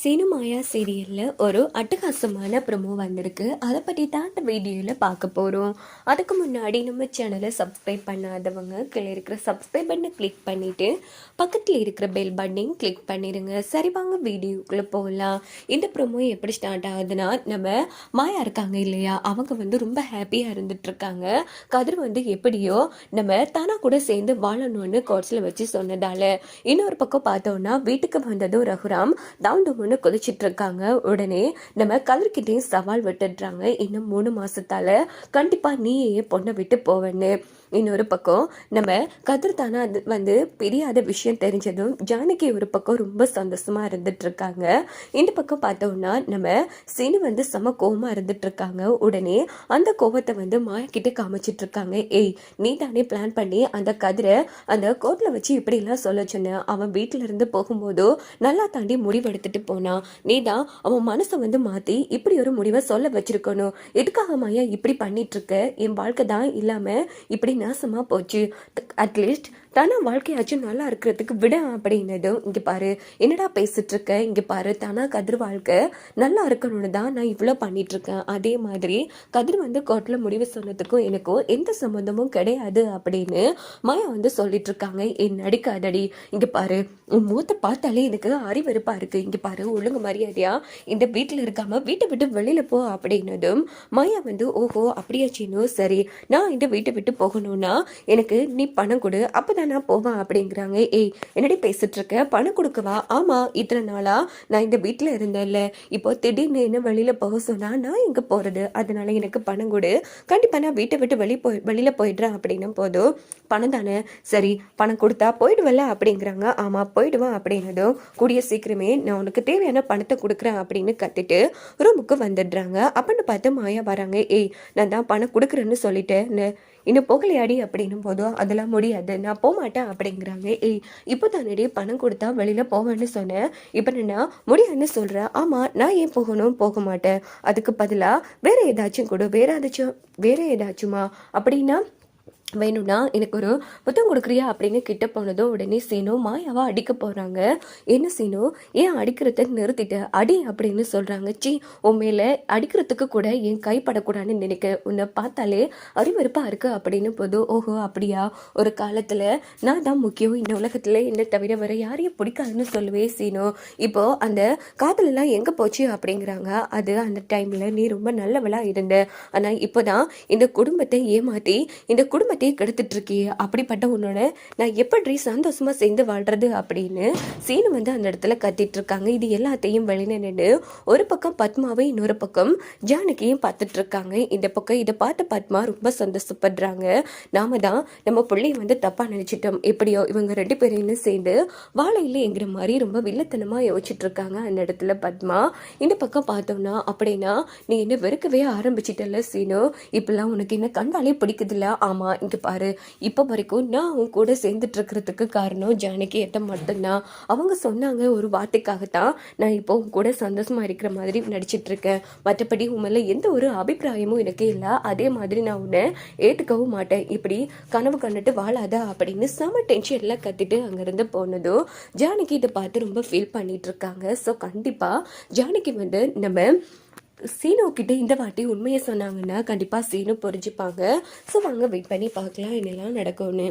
சீனு மாயா சீரியலில் ஒரு அட்டகாசமான ப்ரொமோ வந்திருக்கு. அதை பற்றி தான் இந்த வீடியோவில் பார்க்க போகிறோம் அதுக்கு முன்னாடி நம்ம சேனலை சப்ஸ்கிரைப் பண்ணாதவங்க கீழே இருக்கிற சப்ஸ்கிரைப் பண்ணை கிளிக் பண்ணிவிட்டு பக்கத்தில் இருக்கிற பெல் பட்டனையும் கிளிக் பண்ணிடுங்க சரி வாங்க வீடியோக்குள்ளே போகலாம் இந்த ப்ரொமோ எப்படி ஸ்டார்ட் ஆகுதுன்னா நம்ம மாயா இருக்காங்க இல்லையா? அவங்க வந்து ரொம்ப ஹாப்பியாக இருந்துகிட்ருக்காங்க கதிர் வந்து எப்படியோ நம்ம தானா கூட சேர்ந்து வாழணும்னு கோர்ஸில் வச்சு சொன்னதால். இன்னொரு பக்கம் பார்த்தோன்னா வீட்டுக்கு வந்ததும் ரகுராம் டவுன் டவுன்னு கொதிச்சிட்டு இருக்காங்க உடனே நம்ம கதிர்கிட்டையும் சவால் விட்டுடுறாங்க. இன்னும் மூணு மாசத்தால கண்டிப்பா நீயே பொண்ணை விட்டு போவேன்னு. இன்னொரு பக்கம் நம்ம கதிர் தானா அது வந்து பிரியாத விஷயம் தெரிஞ்சதும் ஜானகி ஒரு பக்கம் ரொம்ப சந்தோஷமா இருந்துட்டு இருக்காங்க இந்த பக்கம் பார்த்தோம்னா நம்ம சினு வந்து செம கோவமா இருந்துட்டு இருக்காங்க உடனே அந்த கோவத்தை வந்து மாயா கிட்ட காமிச்சிட்டு இருக்காங்க ஏய் நீ தானே பிளான் பண்ணி அந்த கதிரை அந்த கோர்ட்ல வச்சு இப்படிலாம் சொல்ல சொன்ன. அவன் வீட்டுல இருந்து போகும்போதோ நல்லா தாண்டி முடிவெடுத்துட்டு போனான் நீ தான் அவன் மனசை வந்து மாத்தி இப்படி ஒரு முடிவை சொல்ல வச்சிருக்கணும். எதுக்காக மாயா இப்படி பண்ணிட்டு இருக்க? என் வாழ்க்கை தான் இல்லாம இப்படி நாசமா போச்சு. அட்லீஸ்ட் தானா வாழ்க்கையாச்சும் நல்லா இருக்கிறதுக்கு விட அப்படின்னதும் இங்கே பாரு என்னடா பேசிட்டு இருக்க இங்கே பாரு தானா கதிர் வாழ்க்கை நல்லா இருக்கணும்னு தான் நான் இவ்வளோ பண்ணிட்டு இருக்கேன் அதே மாதிரி கதிர் வந்து கோர்ட்டில் முடிவு சொன்னதுக்கும் எனக்கும் எந்த சம்மந்தமும் கிடையாது அப்படின்னு மாயா வந்து சொல்லிட்டு இருக்காங்க என் நடிக்காதடி இங்கே பாரு உன் மூத்த பார்த்தாலே எனக்கு அறிவறுப்பா இருக்கு. இங்கே பாரு ஒழுங்கு மரியாதையா இந்த வீட்டில் இருக்காம வீட்டை விட்டு வெளியில போ அப்படின்னதும் மாயா வந்து ஓஹோ அப்படியா சரி நான் இந்த வீட்டை விட்டு போகணும்னா எனக்கு நீ பணம் கொடு. அப்போ நான் போவேன் அப்படிங்கிறாங்க. ஏய் என்னடி பேசிட்டு இருக்க பணம் கொடுக்கவா? ஆமா இத்தனை நாளா நான் இந்த வீட்டில் இருந்தேன்ல. இப்போ திடீர்னு என்ன வெளியில போக சொன்னா நான் எங்க போறது? அதனால எனக்கு பணம் கொடு. கண்டிப்பா நான் வீட்டை விட்டு வெளியே போய் வெளியில போயிடுறேன் அப்படின்னும் போதும். பணம் தானே? சரி பணம் கொடுத்தா போயிடுவல்ல? அப்படிங்கிறாங்க. ஆமா போயிடுவான். அப்படின்னதும் கூடிய சீக்கிரமே நான் உனக்கு தேவையான பணத்தை கொடுக்குறேன் அப்படின்னு கத்திட்டு ரூமுக்கு வந்துடுறாங்க. அப்படின்னு பார்த்து மாயா வராங்க. ஏய் நான் தான் பணம் கொடுக்குறேன்னு சொல்லிட்டேன் இன்னும் போகலையாடி அப்படின்னும் போதும் அதெல்லாம் முடியாது நான் போகமாட்டேன் அப்படிங்கிறாங்க. ஏய் இப்போ தானடி பணம் கொடுத்தா வெளியில் போவேன்னு சொன்னேன். இப்போ நான் முடியாதுன்னு சொல்கிறேன் ஆமாம் நான் ஏன் போகணும்? போக மாட்டேன். அதுக்கு பதிலாக வேறு ஏதாச்சும் கொடு வேறு ஏதாச்சும் வேறு ஏதாச்சுமா? அப்படின்னா வேணும்னா எனக்கு ஒரு புத்தகம் கொடுக்குறியா அப்படின்னு கிட்ட போனதும் உடனே சீனு மாயாவா அடிக்க போறாங்க. என்ன சீனு? ஏன் அடிக்கிறத நிறுத்திட்ட? அடி அப்படின்னு சொல்றாங்க. சி உன் மேலே அடிக்கிறதுக்கு கூட என் கைப்படக்கூடாதுன்னு நினைக்க? உன்னை பார்த்தாலே அறிவறுப்பா இருக்கு அப்படின்னு போது ஓஹோ அப்படியா? ஒரு காலத்துல நான் தான் முக்கியம். இந்த உலகத்துல என்ன தவிர வர யாரையும் பிடிக்காதுன்னு சொல்லுவே சீனு. இப்போ அந்த காதலெல்லாம் எங்கே எங்க போச்சு? அப்படிங்கிறாங்க. அது அந்த டைம்ல நீ ரொம்ப நல்லவளா இருந்த. ஆனா இப்போதான் இந்த குடும்பத்தை ஏமாத்தி இந்த குடும்பத்தையே கெடுத்துட்டுருக்கி அப்படிப்பட்ட உன்னோட நான் எப்படி சந்தோஷமாக சேர்ந்து வாழ்கிறது அப்படின்னு சீனு வந்து அந்த இடத்துல கத்திட்ருக்காங்க. இது எல்லாத்தையும் வெளியில நின்று ஒரு பக்கம் பத்மாவை இன்னொரு பக்கம் ஜானகியும் பார்த்துட்ருக்காங்க. இந்த பக்கம் இதை பார்த்து பத்மா ரொம்ப சந்தோஷப்படுறாங்க. நாம தான் நம்ம பிள்ளைய வந்து தப்பாக நினச்சிட்டோம். எப்படியோ இவங்க ரெண்டு பேரையும் சேர்ந்து வாழை இல்லைங்கிற மாதிரி ரொம்ப வில்லத்தனமாக யோசிச்சுட்டு இருக்காங்க அந்த இடத்துல பத்மா. இந்த பக்கம் பார்த்தோம்னா அப்படின்னா நீ என்ன வெறுக்கவே ஆரம்பிச்சிட்டல சீனு? இப்பெல்லாம் உனக்கு என்ன கண்டாலே பிடிக்குதுல்ல? ஆமாம் வந்து பாரு இப்போ வரைக்கும் நான் அவங்க கூட சேர்ந்துட்டுருக்கிறதுக்கு காரணம் ஜானகி ஏற்ற மட்டும்தான். அவங்க சொன்னாங்க ஒரு வார்த்தைக்காகத்தான் நான் இப்போ உன் கூட சந்தோஷமாக இருக்கிற மாதிரி நடிச்சிட்டு இருக்கேன் மற்றபடி உண்மையில் எந்த ஒரு அபிப்பிராயமும் எனக்கு இல்லை. அதே மாதிரி நான் உன்னை ஏற்றுக்கவும் மாட்டேன். இப்படி கனவு கண்டுட்டு வாழாத அப்படின்னு செம டென்ஷன்ல கத்திட்டு அங்கேருந்து போனதும் ஜானகி இதை பார்த்து ரொம்ப ஃபீல் பண்ணிட்டு இருக்காங்க ஸோ கண்டிப்பாக ஜானகி வந்து நம்ம சீனு கிட்ட இந்த வாட்டி உண்மையை சொன்னாங்கன்னா கண்டிப்பாக சீனு புரிஞ்சுப்பாங்க. ஸோ வாங்க வெயிட் பண்ணி பார்க்கலாம் என்னெல்லாம் நடக்கும்னு.